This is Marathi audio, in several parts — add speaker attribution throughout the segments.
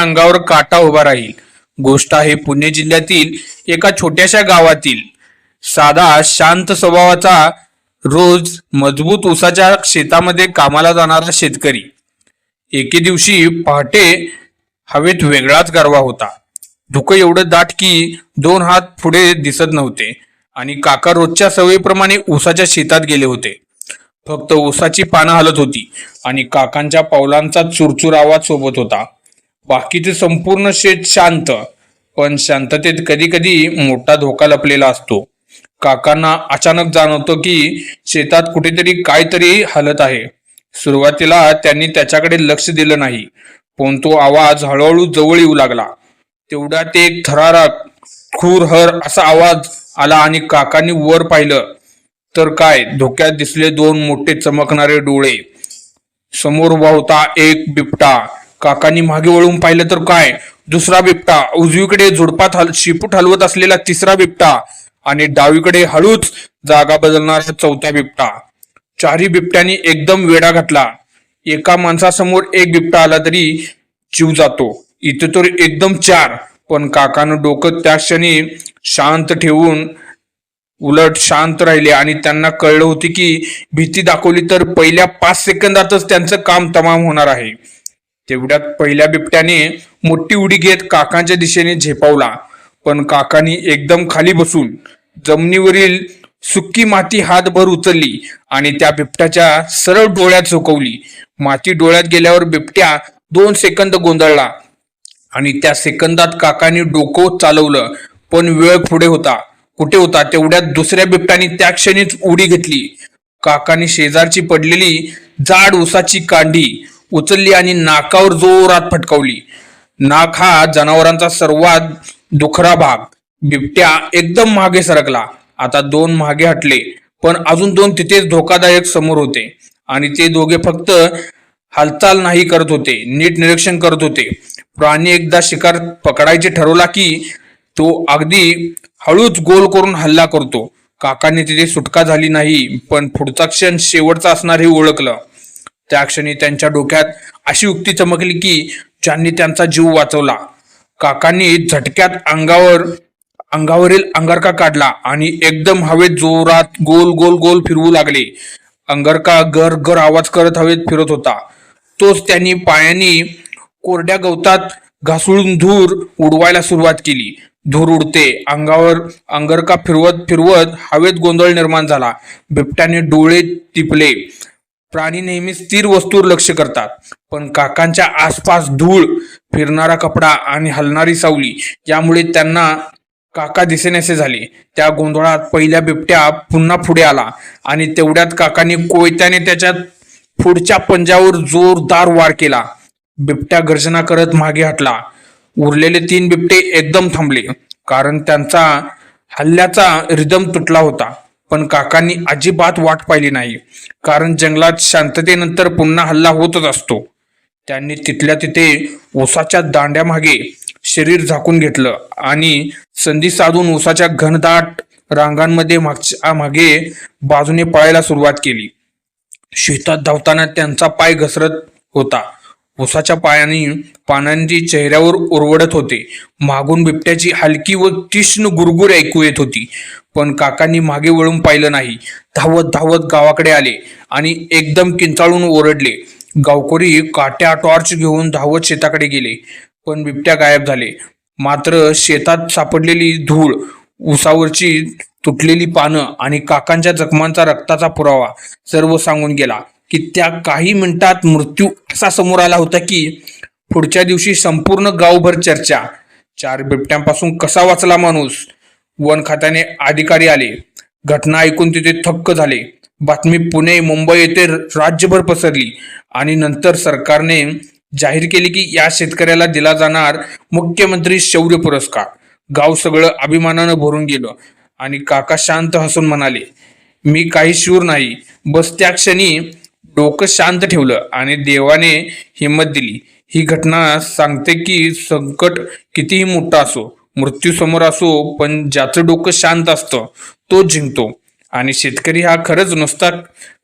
Speaker 1: आपल्या अंगावर काटा उभा राहील. गोष्ट आहे पुणे जिल्ह्यातील एका छोट्याशा गावातील. साधा शांत स्वभावाचा रोज मजबूत ऊसाच्या शेतामध्ये कामाला जाणारा शेतकरी. एके दिवशी पहाटे हवेत वेगळाच गारवा होता. धुकं एवढं दाट की दोन हात पुढे दिसत नव्हते आणि काका रोजच्या सवयीप्रमाणे ऊसाच्या शेतात गेले होते. फक्त ऊसाची पानं हलत होती आणि काकांच्या पावलांचा चुरचुर आवाज सोबत होता. बाकीचे संपूर्ण शेत शांत पण शांततेत कधी कधी मोठा धोका लपलेला असतो. काकांना अचानक जाणवतं की शेतात कुठेतरी काहीतरी हलत आहे. सुरुवातीला त्यांनी त्याच्याकडे लक्ष दिलं नाही पण तो आवाज हळूहळू जवळ येऊ लागला. तेवढ्यात एक थरारा खूर हर असा आवाज आला आणि काकांनी वर पाहिलं. तर काय धोक्यात दिसले दोन मोठे चमकणारे डोळे. समोर उभा होता एक बिबटा. काकांनी मागे वळून पाहिलं तर काय? दुसरा बिबटा. उजवीकडे झुडपात हल शिपूट हलवत असलेला तिसरा बिबटा आणि डावीकडे हळूच जागा बदलणारा चौथा बिबटा. चारही बिबट्यांनी एकदम वेडा घातला. एका माणसासमोर एक बिबटा आला तरी जीव जातो. इथे तर एकदम चार. पण काकानं डोकं त्या क्षणी शांत ठेवून उलट शांत राहिले आणि त्यांना कळलं होते की भीती दाखवली तर पहिल्या पाच सेकंदातच त्यांचं काम तमाम होणार आहे. तेवढ्यात पहिल्या बिबट्याने मोठी उडी घेत काकांच्या दिशेने झेपावला. पण काकांनी एकदम खाली बसून जमिनीवरील सुक्की माती हातभर उचलली आणि त्या बिबट्याच्या सरळ डोळ्यात झोकवली. माती डोळ्यात गेल्यावर बिबट्या दोन सेकंद गोंधळला आणि त्या सेकंदात काकांनी डोकं चालवलं पण वेळ पुढे होता. कुठे होता? तेवढ्यात दुसऱ्या बिबट्याने त्या क्षणीच उडी घेतली. काकांनी शेजारची पडलेली जाड उसाची कांडी उचलली आणि नाकावर जोरात फटकावली. नाक हा जनावरांचा सर्वात दुखरा भाग. बिबट्या एकदम मागे सरकला. आता दोन मागे हटले पण अजून दोन तिथेच धोकादायक समोर होते. आणि ते दोघे फक्त हालचाल नाही करत होते नीट निरीक्षण करत होते. प्राणी एकदा शिकार पकडायचे ठरवला की तो अगदी हळूच गोल करून हल्ला करतो. काकांनी तिथे सुटका झाली नाही पण पुढचा क्षण शेवटचा असणार हे ओळखलं. त्या क्षणी त्यांच्या डोक्यात अशी युक्ती चमकली की ज्यांनी त्यांचा जीव वाचवला काकांनी झटक्यात अंगावर अंगावरील अंगारका काढला आणि एकदम हवेत जोरात गोल गोल गोल फिरवू लागले. अंगारका गर गर आवाज करत हवेत फिरत होता. तोच त्यांनी पायांनी कोरड्या गवतात घासळून धूर उडवायला सुरुवात केली. धूर उडते अंगावर अंगरका फिरवत फिरवत हवेत गोंधळ निर्माण झाला. बिबट्याने डोळे टिपले. प्राणी नेहमी स्थिर वस्तूवर लक्ष करतात. पण काकांच्या आसपास धूळ फिरणारा कपडा आणि हलणारी सावली यामुळे त्यांना काका दिसेनेसे झाले. त्या गोंधळात पहिल्या बिबट्या पुन्हा पुढे आला आणि तेवढ्यात काकांनी कोयत्याने त्याच्या पुढच्या पंजावर जोरदार वार केला. बिबट्या गर्जना करत मागे हटला. उरलेले तीन बिबटे एकदम थांबले कारण त्यांचा हल्ल्याचा रिदम तुटला होता. पण काकांनी अजिबात वाट पाहिली नाही. कारण जंगलात शांततेनंतर पुन्हा हल्ला होतच असतो. त्यांनी तिथल्या तिथे ऊसाच्या दांड्यामागे शरीर झाकून घेतलं आणि संधी साधून ऊसाच्या घनदाट रांगांमध्ये मागच्या मागे बाजूने पळायला सुरुवात केली. शेतात धावताना त्यांचा पाय घसरत होता. उसाच्या पायाने पानांची चेहऱ्यावर उरवडत होते. मागून बिबट्याची हलकी व तीक्ष्ण गुरगुर ऐकू येत होती. पण काकांनी मागे वळून पाहिलं नाही. धावत धावत गावाकडे आले आणि एकदम किंचाळून ओरडले. गावकरी काट्या टॉर्च घेऊन धावत शेताकडे गेले. पण बिबट्या गायब झाले. मात्र शेतात सापडलेली धूळ उसावरची तुटलेली पानं आणि काकांच्या जखमांचा रक्ताचा पुरावा सर्व सांगून गेला की त्या काही मिनिटात मृत्यू असा समोर आला होता की पुढच्या दिवशी संपूर्ण गावभर चर्चा. चार बिबट्यांपासून कसा वाचला माणूस? वन खात्याने अधिकारी आले. घटना ऐकून तिथे थक्क झाले. बातमी पुणे मुंबई येथे राज्यभर पसरली आणि नंतर सरकारने जाहीर केले की या शेतकऱ्याला दिला जाणार मुख्यमंत्री शौर्य पुरस्कार. गाव सगळं अभिमानानं भरून गेलं आणि काका शांत हसून म्हणाले मी काही शूर नाही. बस त्या क्षणी डोकं शांत ठेवलं आणि देवाने हिंमत दिली. ही घटना सांगते की संकट कितीही मोठं असो मृत्यू समोर असो पण ज्याचं डोकं शांत असतं तो जिंकतो. आणि शेतकरी हा खरंच नुसता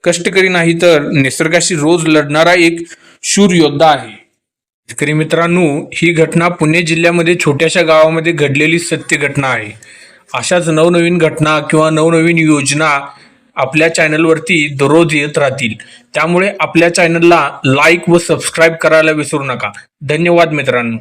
Speaker 1: कष्टकरी नाही तर निसर्गाशी रोज लढणारा एक शूर योद्धा आहे. शेतकरी मित्रांनो ही घटना पुणे जिल्ह्यामध्ये छोट्याशा गावामध्ये घडलेली सत्य घटना आहे. अशाच नवनवीन घटना किंवा नवनवीन योजना आपल्या चॅनलवरती दररोज येत राहतील. त्यामुळे आपल्या चॅनलला लाईक व सबस्क्राईब करायला विसरू नका. धन्यवाद मित्रांनो.